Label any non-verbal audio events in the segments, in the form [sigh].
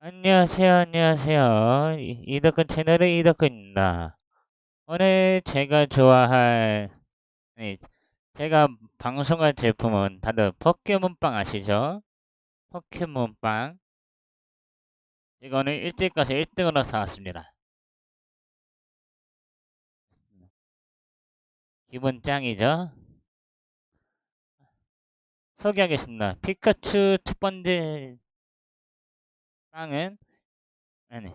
안녕하세요, 안녕하세요. 이- 이덕근 채널의 이덕근입니다. 오늘 제가 좋아할, 아니, 제가 방송할 제품은 다들 포켓몬빵 아시죠? 포켓몬빵. 오늘 일찍 가서 1등으로 사왔습니다. 기분 짱이죠? 소개하겠습니다. 피카츄 첫 번째 빵은, 아니,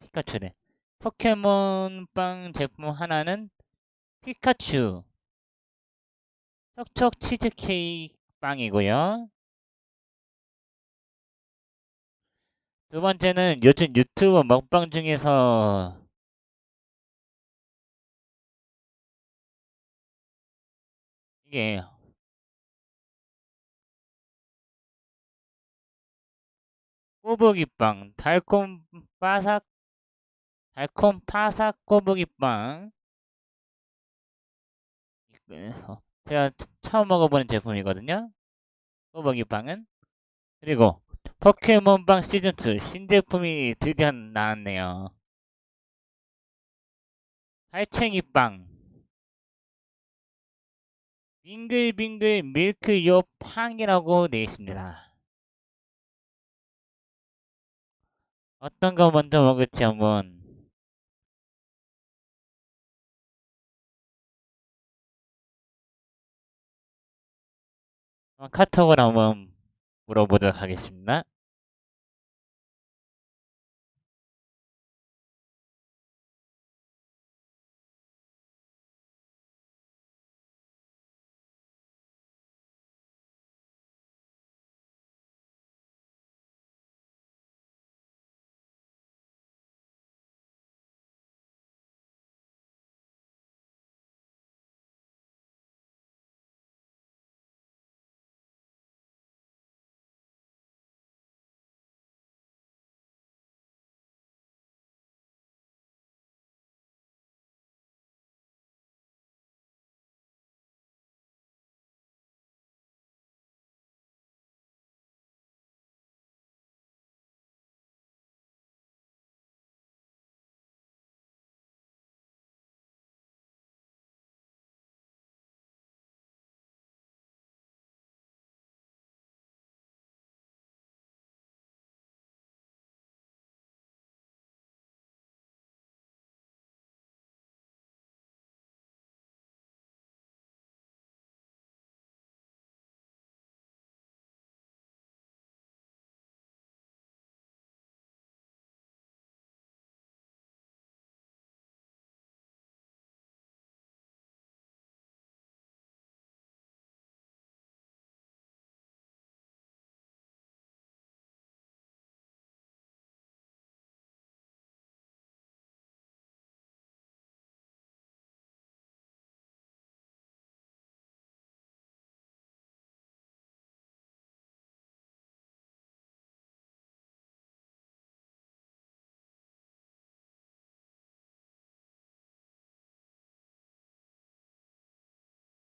피카츄네. 포켓몬 빵 제품 하나는 피카츄. 촉촉 치즈케이크 빵이고요. 두 번째는 요즘 유튜브 먹방 중에서 이게 꼬부기빵 달콤 바삭 달콤 파삭 꼬부기빵 어, 제가 처음 먹어보는 제품이거든요. 꼬부기빵은 그리고 포켓몬빵 시즌2 신제품이 드디어 나왔네요. 달챙이빵 빙글빙글 밀크 요 팡이라고 되어 있습니다. 어떤 거 먼저 먹을지 한번 카톡으로 한번 물어보도록 하겠습니다.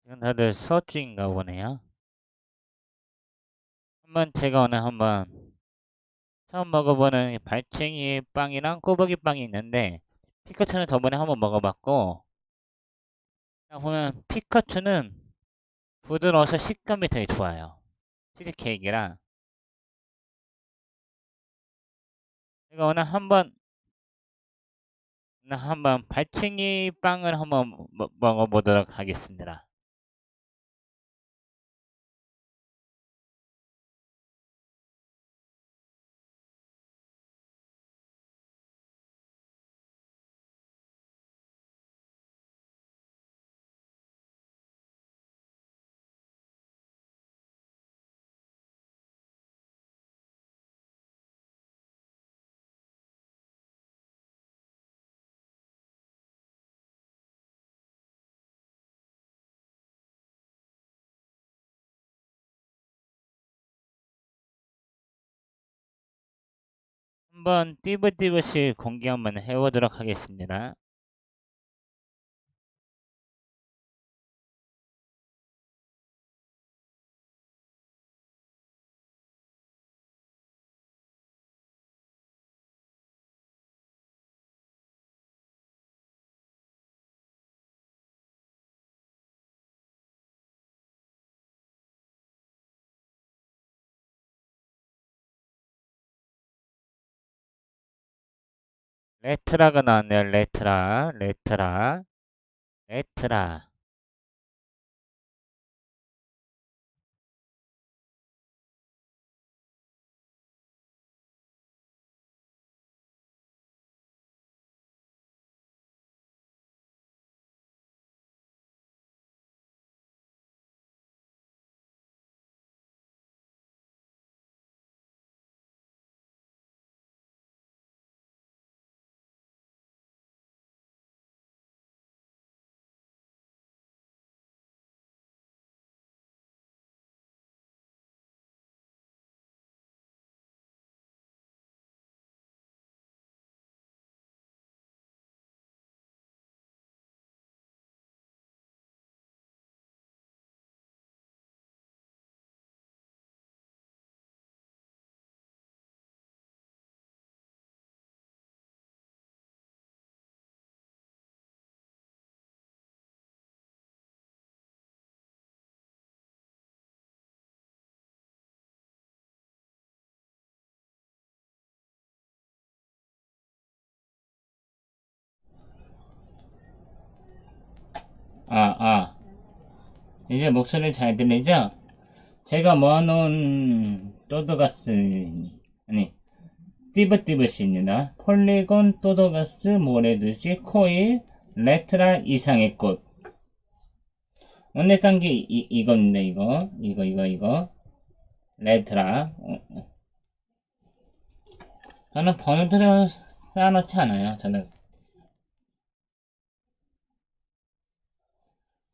지금 다들 수업 중인가 보네요. 한번 제가 오늘 한번 처음 먹어보는 발챙이 빵이랑 꼬부기 빵이 있는데 피카츄는 저번에 한번 먹어봤고 보면 피카츄는 부드러워서 식감이 되게 좋아요. 치즈케이크랑 제가 오늘 한번 한번 발챙이 빵을 한번 먹어보도록 하겠습니다. 한번 띠부띠부씩 공개 한번 해보도록 하겠습니다. 레트라가 나왔네요. 레트라, 레트라, 레트라. 아, 아. 이제 목소리 잘 들리죠? 제가 모아놓은 또도가스, 아니, 띠브띠브씨입니다. 폴리곤 또도가스 모래두시 코일 레트라 이상의 꽃. 오늘 깐 게 이건데, 이거. 이거, 이거, 이거. 레트라. 어, 어. 저는 번호들을 쌓아놓지 않아요. 저는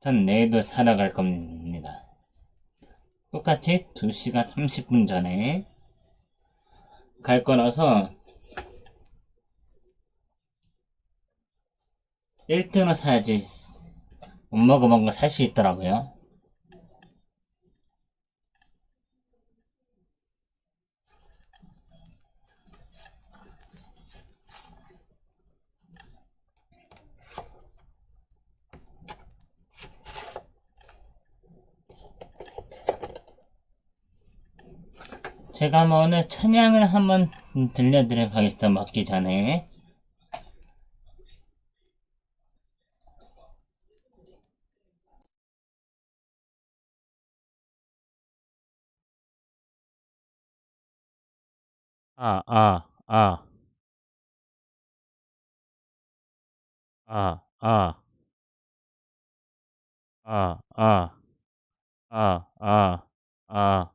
전 내일도 살아갈 겁니다. 똑같이 2시간 30분 전에 갈 거라서 1등을 사야지 못 먹어본 거살수 있더라고요. 뭐 오늘 찬양을 한번 들려드리도록 하겠습니다. 먹기 전에. 아, 아, 아. 아, 아. 아, 아. 아, 아. 아.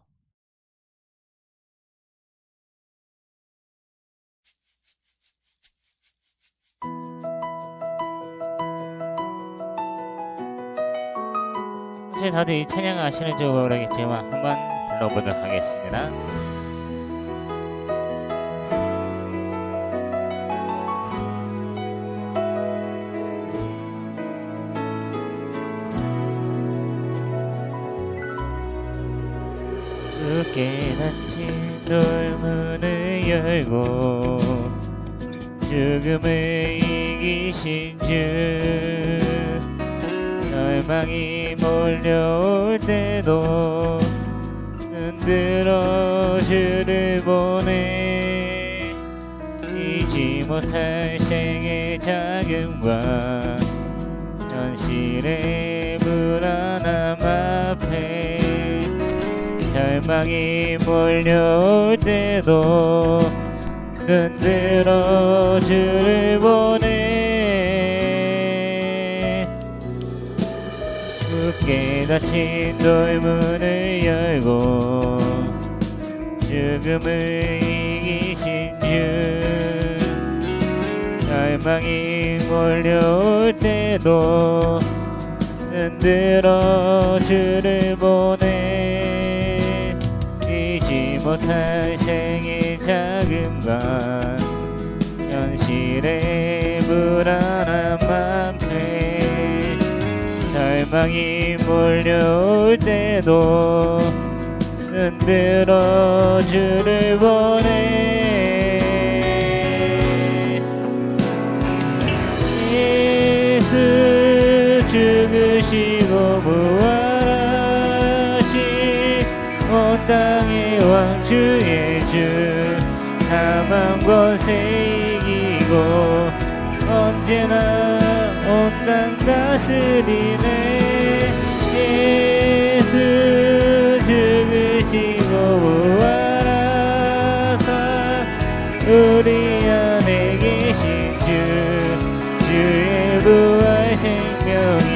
사실 다들 이 찬양을 아시는지 모르겠지만 한번 불러보도록 하겠습니다. 굳게 닫힌 돌문을 열고 죽음을 이기신 주 절망이 몰려올 때도 흔들어 주를 보내. 잊지 못할 생의 자금과 현실의 불안함 앞에. 절망이 몰려올 때도 흔들어 주를 보내 깨닫힌 돌문을 열고 죽음을 이기신 주 갈망이 몰려올 때도 흔들어 주를 보내. 잊지 못할 생의 작은 밤 현실의 불안한 밤 절망이 몰려올 때도 흔들어 주를 원해. 예수 죽으시고 부활하신 온 땅의 왕주의 주 사망 권세 이기고 언제나 온 땅 다스리네. 예수 죽으시고 부활하사 우리 안에 계신 주 주의 부활 생명이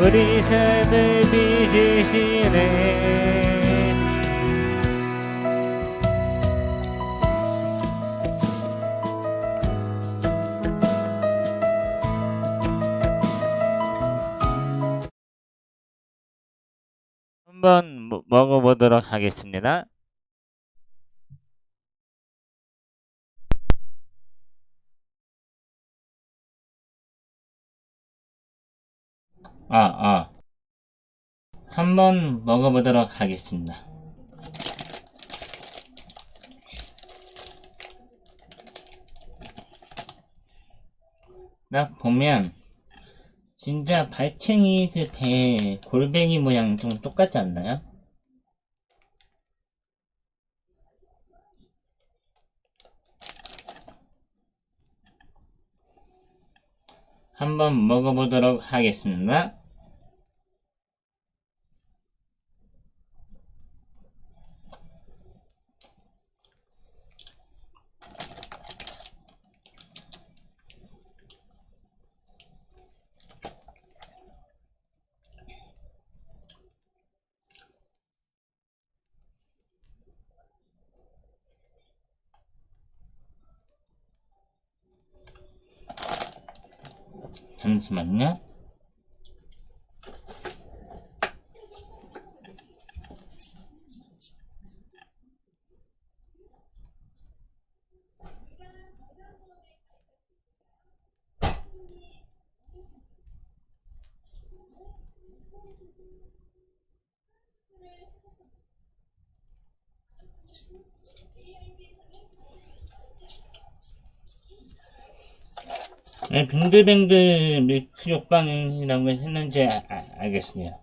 우리 삶을 빚으시네 하겠습니다. 아, 아. 한번 먹어보도록 하겠습니다. 딱 보면, 진짜 발챙이 그 배, 골뱅이 모양 좀 똑같지 않나요? 한번 먹어보도록 하겠습니다. 잠시만요. 네, 빙글빙글 밀크욕빵이라고 했는지 아- 아- 알겠어요.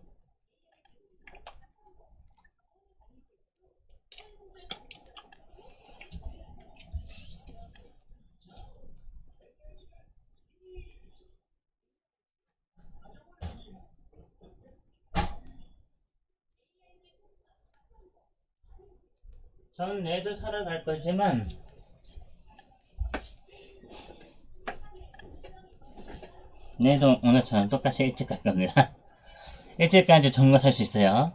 전 내도 사러 갈 거지만 내일도 오늘처럼 똑같이 일찍 갈 겁니다. [laughs] 일찍까지 좋은 거살 수 있어요.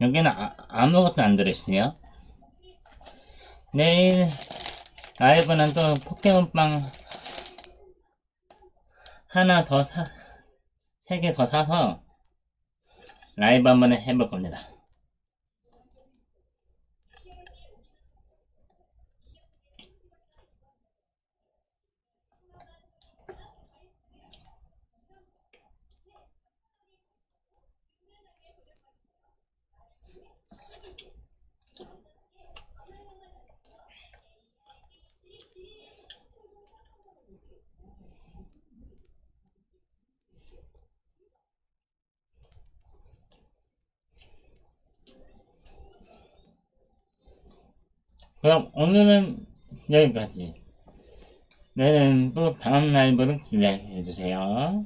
여기는 아, 아무것도 안 들어있어요. 내일 라이브는 또 포켓몬빵 하나 더 사, 세 개 더 사서 라이브 한번 해볼 겁니다. 그럼 오늘은 여기까지. 내일은 또 다음 라이브를 기대해 주세요.